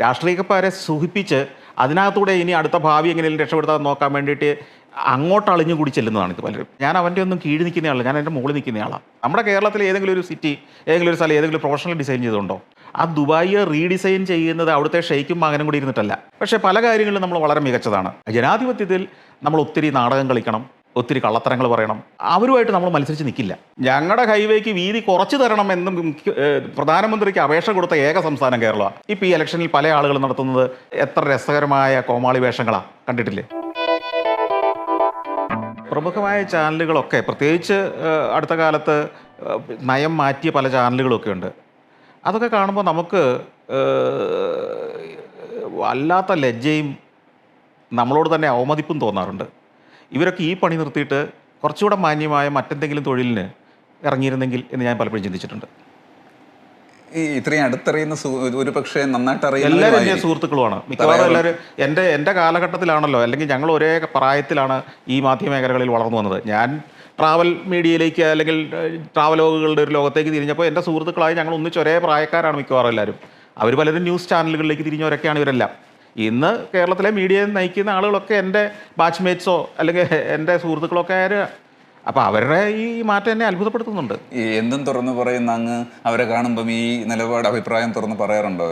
രാഷ്ട്രീയക്കാരെ സുഖിപ്പിച്ച് അതിനകത്തൂടെ ഇനി അടുത്ത ഭാവി എങ്ങനെയും രക്ഷപ്പെടുത്താൻ നോക്കാൻ വേണ്ടിയിട്ട് അങ്ങോട്ട് അളിഞ്ഞു കൂടി ചെല്ലുന്നതാണ് ഇത് പലരും. ഞാൻ അവന്റെ ഒന്നും കീഴ് നിൽക്കുന്ന ആളാണ് ഞാൻ എന്റെ മുകളിൽ നിൽക്കുന്ന ആളാണ് നമ്മുടെ കേരളത്തിലെ ഏതെങ്കിലും ഒരു സിറ്റി ഏതെങ്കിലും ഒരു സ്ഥലം ഏതെങ്കിലും പ്രൊഫഷണൽ ഡിസൈൻ ചെയ്തുകൊണ്ടോ ആ ദുബായിയെ റീഡിസൈൻ ചെയ്യുന്നത് അവിടുത്തെ ഷെയ്ക്കും മകനും കൂടി ഇരുന്നിട്ടല്ല. പക്ഷേ പല കാര്യങ്ങളിലും നമ്മൾ വളരെ മികച്ചതാണ്. ജനാധിപത്യത്തിൽ നമ്മൾ ഒത്തിരി നാടകം കളിക്കണം ഒത്തിരി കള്ളത്തരങ്ങൾ പറയണം. അവരുമായിട്ട് നമ്മൾ മത്സരിച്ച് നിൽക്കില്ല ഞങ്ങളുടെ ഹൈവേക്ക് വീതി കുറച്ച് തരണം എന്ന് പ്രധാനമന്ത്രിക്ക് അപേക്ഷ കൊടുത്ത ഏക സംസ്ഥാനം കേരളമാണ് ഇപ്പം ഈ ഇലക്ഷനിൽ പല ആളുകൾ നടത്തുന്നത് എത്ര രസകരമായ കോമാളി വേഷങ്ങളാണ് കണ്ടിട്ടില്ലേ? പ്രമുഖമായ ചാനലുകളൊക്കെ പ്രത്യേകിച്ച് അടുത്ത കാലത്ത് നയം മാറ്റിയ പല ചാനലുകളൊക്കെ ഉണ്ട്. അതൊക്കെ കാണുമ്പോൾ നമുക്ക് വല്ലാത്ത ലജ്ജയും നമ്മളോട് തന്നെ അവമതിപ്പും തോന്നാറുണ്ട്. ഇവരൊക്കെ ഈ പണി നിർത്തിയിട്ട് കുറച്ചുകൂടെ മാന്യമായ മറ്റെന്തെങ്കിലും തൊഴിലിന് ഇറങ്ങിയിരുന്നെങ്കിൽ എന്ന് ഞാൻ പലപ്പോഴും ചിന്തിച്ചിട്ടുണ്ട്. ഈ ഇത്രയും അടുത്തറിയുന്ന ഒരു പക്ഷേ നന്നായിട്ട് എല്ലാവരും എന്റെ അറിയുന്ന സുഹൃത്തുക്കളുമാണ്. മിക്കവാറും എല്ലാവരും എന്റെ എന്റെ കാലഘട്ടത്തിലാണല്ലോ അല്ലെങ്കിൽ ഞങ്ങൾ ഒരേ പ്രായത്തിലാണ് ഈ മാധ്യമ മേഖലകളിൽ വളർന്നു വന്നത്. ഞാൻ ട്രാവൽ മീഡിയയിലേക്ക് അല്ലെങ്കിൽ ട്രാവലോഗുകളുടെ ഒരു ലോകത്തേക്ക് തിരിഞ്ഞപ്പോൾ എന്റെ സുഹൃത്തുക്കളായി ഞങ്ങൾ ഒന്നിച്ച് ഒരേ പ്രായക്കാരാണ് മിക്കവാറും എല്ലാവരും. അവർ പലരും ന്യൂസ് ചാനലുകളിലേക്ക് തിരിഞ്ഞവരൊക്കെയാണ് ഇവരെല്ലാം. ഇന്ന് കേരളത്തിലെ മീഡിയയിൽ നയിക്കുന്ന ആളുകളൊക്കെ എന്റെ ബാച്ച്മേറ്റ്സോ അല്ലെങ്കിൽ എന്റെ സുഹൃത്തുക്കളൊക്കെ ആര്? അപ്പോൾ അവരുടെ ഈ മാറ്റം എന്നെ അത്ഭുതപ്പെടുത്തുന്നുണ്ട്. എന്തും തുറന്നു പറയുന്ന അങ്ങ് അവരെ കാണുമ്പം ഈ നിലപാട് അഭിപ്രായം തുറന്ന് പറയാറുണ്ടോ